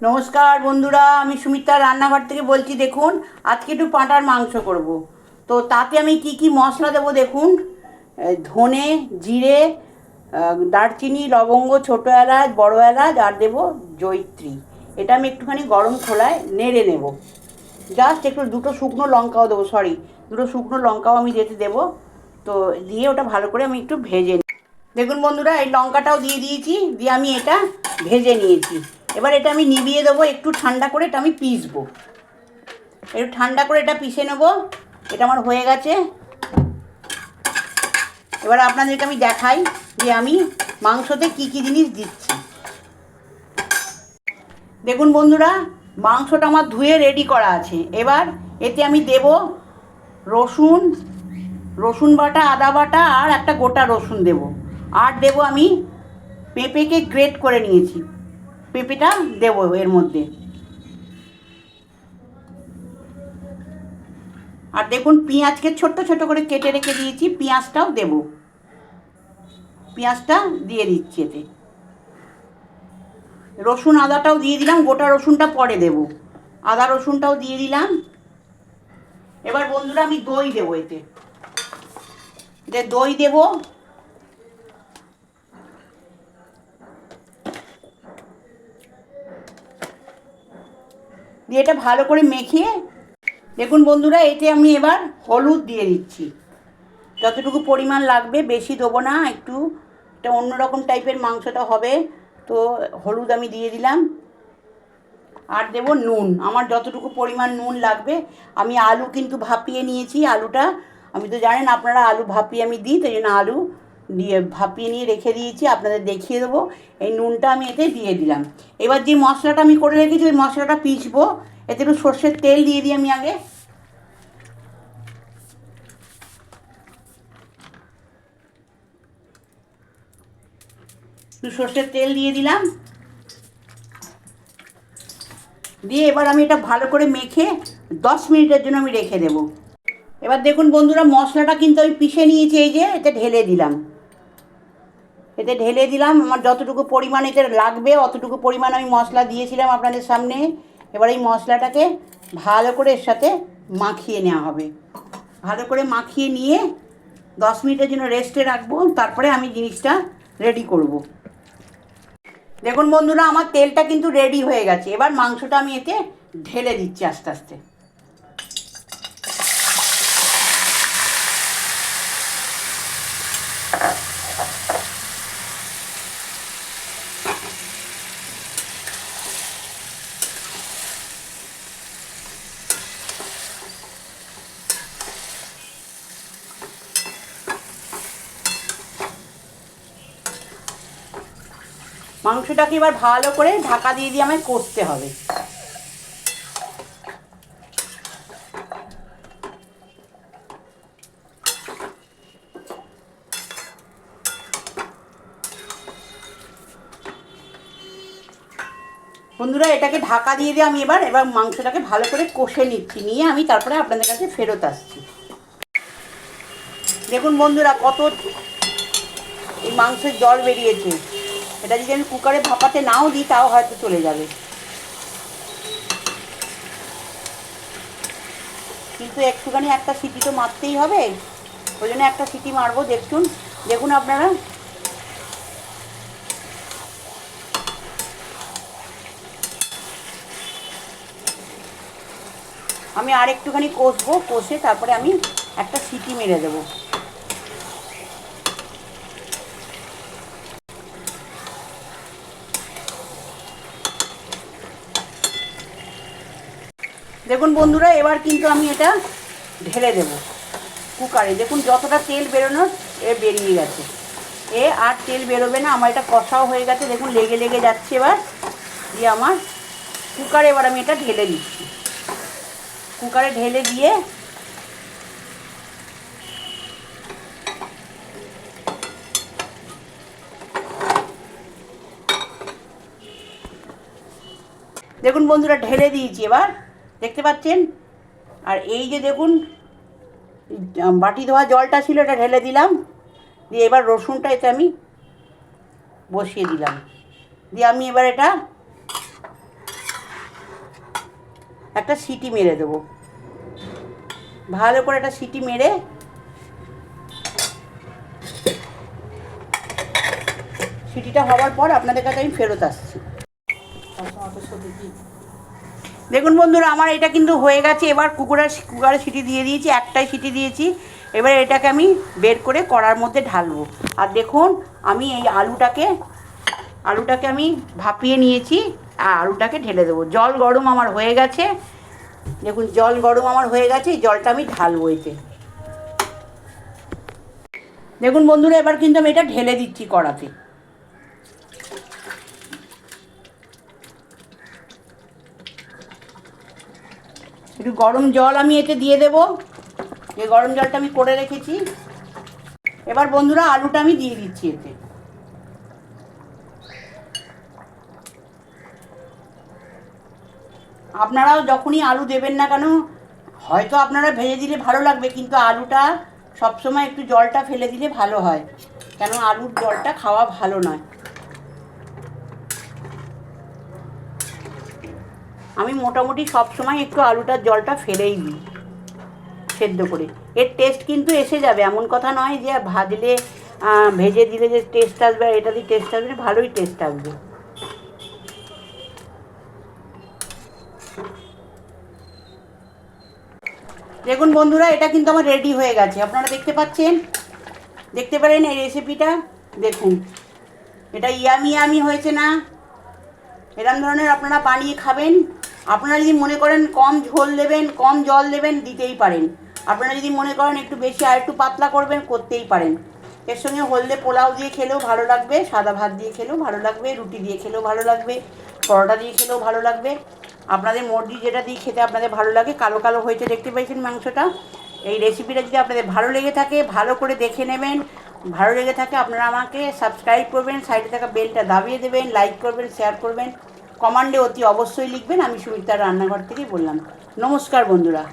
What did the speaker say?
নমস্কার বন্ধুরা, আমি সুমিতার রান্নাঘর থেকে বলছি, দেখুন, আজকে একটু পাঁটার মাংস করব। তো তাতে আমি কি কি মশলা দেবো দেখুন? ধনে, জিরে দারচিনি, লবঙ্গ, ছোটো এলাচ, বড়ো এলাচ, আর দেবো জৈত্রী এটা আমি একটুখানি গরম খোলায় নেড়ে নেব। জাস্ট একটু দুটো শুকনো লঙ্কাও দেবো, সরি, দুটো শুকনো লঙ্কাও আমি যেতে দেবো। তো দিয়ে ওটা ভালো করে আমি একটু ভেজে নিই দেখুন বন্ধুরা, এই লঙ্কাটাও দিয়ে দিয়েছি, দিয়ে আমি এটা ভেজে নিয়েছি। এবার এটা আমি নিভিয়ে দেবো, একটু ঠান্ডা করে এটা আমি পিসবো একটু ঠান্ডা করে এটা পিষে নেব, এটা আমার হয়ে গেছে। এবার আপনাদেরকে আমি দেখাই যে আমি মাংসতে কি কি জিনিস দিচ্ছি। দেখুন বন্ধুরা, মাংসটা আমার ধুয়ে রেডি করা আছে। এবার এতে আমি দেব রসুন রসুন বাটা, আদা বাটা, আর একটা গোটা রসুন দেব। আর দেব আমি পেঁপেকে গ্রেট করে নিয়েছি। পেঁপেটা দেবো এর মধ্যে। আর দেখুন, পেঁয়াজকে ছোট্ট ছোট করে কেটে রেখে দিয়েছি, পেঁয়াজটাও দেব। পেঁয়াজটা দিয়ে দিচ্ছি এতে। রসুন আদাটাও দিয়ে দিলাম, গোটা রসুনটা পরে দেব। আদা রসুনটাও দিয়ে দিলাম। এবার বন্ধুরা, আমি দই দেবো এতে। দই দেবো দিয়ে এটা ভালো করে মেখিয়ে দেখুন বন্ধুরা, এতে আমি এবার হলুদ দিয়ে দিচ্ছি। যতটুকু পরিমাণ লাগবে, বেশি দেবো না, একটু এটা অন্যরকম টাইপের মাংসটা হবে, তো হলুদ আমি দিয়ে দিলাম। আর দেবো নুন, আমার যতটুকু পরিমাণ নুন লাগবে, আমি আলু কিন্তু ভাপিয়ে নিয়েছি, আলুটা, আমি তো জানেন আপনারা আলু ভাপিয়ে আমি দিই, তাই জন্য আলু দিয়ে ভাপিয়ে নিয়ে রেখে দিয়েছি, আপনাদের দেখিয়ে দেবো। এই নুনটা আমি এতে দিয়ে দিলাম। এবার যে মশলাটা আমি করে রেখেছি, ওই মশলাটা পিসবো এতে একটু সর্ষের তেল দিয়ে দিই আমি আগে। একটু সর্ষের তেল দিয়ে দিলাম। দিয়ে এবার আমি এটা ভালো করে মেখে দশ মিনিটের জন্য আমি রেখে দেবো। এবার দেখুন বন্ধুরা, মশলাটা কিন্তু আমি পিষে নিয়েছি, এই যে এতে ঢেলে দিলাম। এতে ঢেলে দিলাম। আমার যতটুকু পরিমাণ এতে লাগবে, অতটুকু পরিমাণ আমি মশলা দিয়েছিলাম আপনাদের সামনে। এবার এই মশলাটাকে ভালো করে এর সাথে মাখিয়ে নেওয়া হবে। ভালো করে মাখিয়ে নিয়ে দশ মিনিটের জন্য রেস্টে রাখব, তারপরে আমি জিনিসটা রেডি করব। দেখুন বন্ধুরা, আমার তেলটা কিন্তু রেডি হয়ে গেছে। এবার মাংসটা আমি এতে ঢেলে দিচ্ছি আস্তে আস্তে। মাংসটাকে এবার ভালো করে ঢাকা দিয়ে দিয়ে আমায় কষতে হবে। বন্ধুরা, এটাকে ঢাকা দিয়ে দিয়ে আমি এবার এবার মাংসটাকে ভালো করে কষে নিচ্ছি, নিয়ে আমি তারপরে আপনাদের কাছে ফেরত আসছি। দেখুন বন্ধুরা, কত এই মাংসের জল বেরিয়েছে। এটা যদি আমি কুকারে ভাপাতে নাও দিই, তাও হয়তো চলে যাবে। কিন্তু একটুখানি একটা সিটি তো মারতেই হবে। ওই জন্য একটা সিটি মারবো, দেখুন। দেখুন আপনারা। আমি আর একটুখানি কষবো, কষে তারপরে আমি একটা সিটি মেরে দেবো। দেখুন বন্ধুরা, এবার কিন্তু আমি এটা ঢেলে দেব কুকারে। দেখুন, যতটা তেল বেরোনোর এ বেরিয়ে গেছে। এ আর তেল বেরোবে না, আমার এটা কষাও হয়ে গেছে। দেখুন, লেগে লেগে যাচ্ছে এবার। দিয়ে আমার কুকারে এবার আমি এটা ঢেলে দিচ্ছি কুকারে ঢেলে দিয়ে দেখুন বন্ধুরা, ঢেলে দিয়েছি এবার। দেখতে পাচ্ছেন? আর এই যে দেখুন বাটি ধোয়া জলটা ছিল, এটা ঢেলে দিলাম। দিয়ে এবার রসুনটা এতে আমি বসিয়ে দিলাম। দিয়ে আমি এবার এটা একটা সিটি মেরে দেবো। ভালো করে একটা সিটি মেরে সিটিটা হওয়ার পর আপনাদের কাছে আমি ফেরত আসছি। দেখুন বন্ধুরা, আমার এটা কিন্তু হয়ে গেছে। এবার কুকুরের কুকারে সিটি দিয়ে দিয়েছি, একটাই সিটি দিয়েছি। এবার এটাকে আমি বের করে কড়ার মধ্যে ঢালবো। আর দেখুন, আমি এই আলুটাকে আলুটাকে আমি ভাপিয়ে নিয়েছি, আর আলুটাকে ঢেলে দেবো। জল গরম আমার হয়ে গেছে। দেখুন, জল গরম আমার হয়ে গেছে জলটা আমি ঢালবো এতে। দেখুন বন্ধুরা, এবার কিন্তু আমি এটা ঢেলে দিচ্ছি কড়াতে। একটু গরম জল আমি এতে দিয়ে দেবো। যে গরম জলটা আমি করে রেখেছি। এবার বন্ধুরা, আলুটা আমি দিয়ে দিচ্ছি এতে। আপনারাও যখনই আলু দেবেন না কেন, হয়তো আপনারা ভেজে দিলে ভালো লাগবে, কিন্তু আলুটা সবসময় একটু জলটা ফেলে দিলে ভালো হয়। কেন, আলুর জলটা খাওয়া ভালো নয়। আমি মোটামুটি সব সময় একটু আলুটার জলটা ফেলেই দিই, সেদ্ধ করে। এর টেস্ট কিন্তু এসে যাবে, এমন কথা নয় যে ভাজলে ভেজে দিলে যে টেস্ট আসবে আর এটা দিয়ে টেস্ট আসবে, ভালোই টেস্ট আসবে। দেখুন বন্ধুরা, এটা কিন্তু আমার রেডি হয়ে গেছে। আপনারা দেখতে পাচ্ছেন? দেখতে পারেন এই রেসিপিটা দেখুন। এটা ইয়ামি ইয়ামি হয়েছে না? এরম ধরনের আপনারা বানিয়ে খাবেন। আপনারা যদি মনে করেন কম ঝোল দেবেন, কম জল দেবেন, দিতেই পারেন। আপনারা যদি মনে করেন একটু বেশি আর একটু পাতলা করবেন, করতেই পারেন। এর সঙ্গে হলদে পোলাও দিয়ে খেলেও ভালো লাগবে, সাদা ভাত দিয়ে খেলেও ভালো লাগবে, রুটি দিয়ে খেলেও ভালো লাগবে, পরোটা দিয়ে খেলেও ভালো লাগবে। আপনাদের মর্জি যেটা দিয়ে খেতে আপনাদের ভালো লাগে, কালো কালো হয়েছে দেখতে পেয়েছেন মাংসটা। এই রেসিপিটা যদি আপনাদের ভালো লেগে থাকে, ভালো করে দেখে নেবেন, ভালো লেগে থাকে আপনারা আমাকে সাবস্ক্রাইব করবেন, সাইডে থাকা বেলটা দাবিয়ে দেবেন লাইক করবেন শেয়ার করবেন। কমান্ডে অতি অবশ্যই লিখবেন আমি সুমিতার রান্নাঘর থেকেই বললাম। নমস্কার বন্ধুরা।